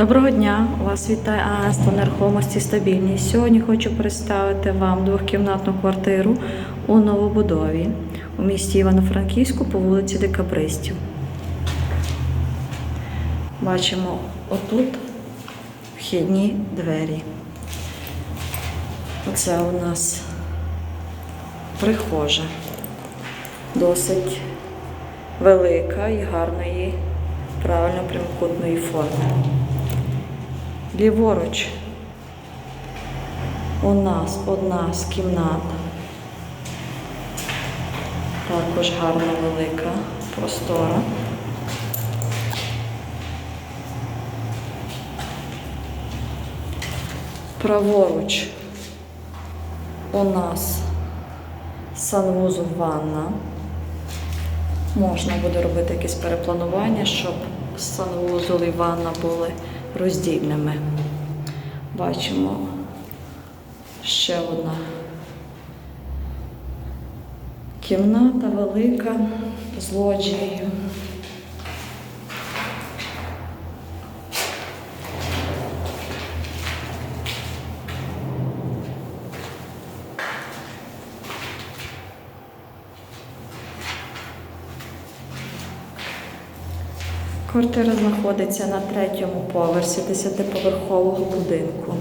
Доброго дня! Вас вітає агентство нерухомості стабільність. Сьогодні хочу представити вам двохкімнатну квартиру у новобудові у місті Івано-Франківську по вулиці Декабристів. Бачимо отут вхідні двері. Оце у нас прихожа. Досить велика і гарної, правильно прямокутної форми. Ліворуч у нас одна з кімнат. Також гарна велика простора. Праворуч у нас санвузол ванна. Можна буде робити якесь перепланування, щоб санвузол і ванна були роздільними. Бачимо ще одна кімната велика з лоджією. Квартира знаходиться на третьому поверсі 10-поверхового будинку.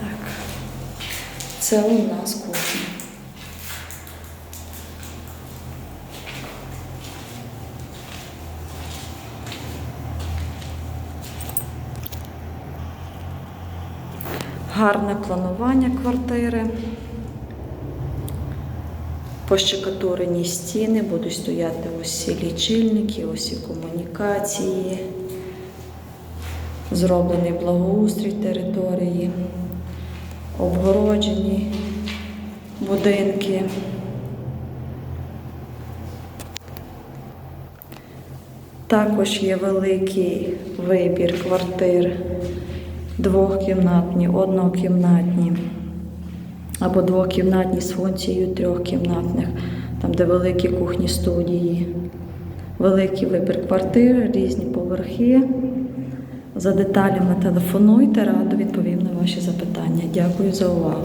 Так, це у нас кухня. Гарне планування квартири. Пощекатурені стіни, будуть стояти усі лічильники, усі комунікації, зроблений благоустрій території, обгороджені будинки. Також є великий вибір квартир. Двохкімнатні, однокімнатні або двокімнатні з функцією трьохкімнатних, там, де великі кухні студії, великий вибір квартир, різні поверхи. За деталями телефонуйте, радо відповім на ваші запитання. Дякую за увагу.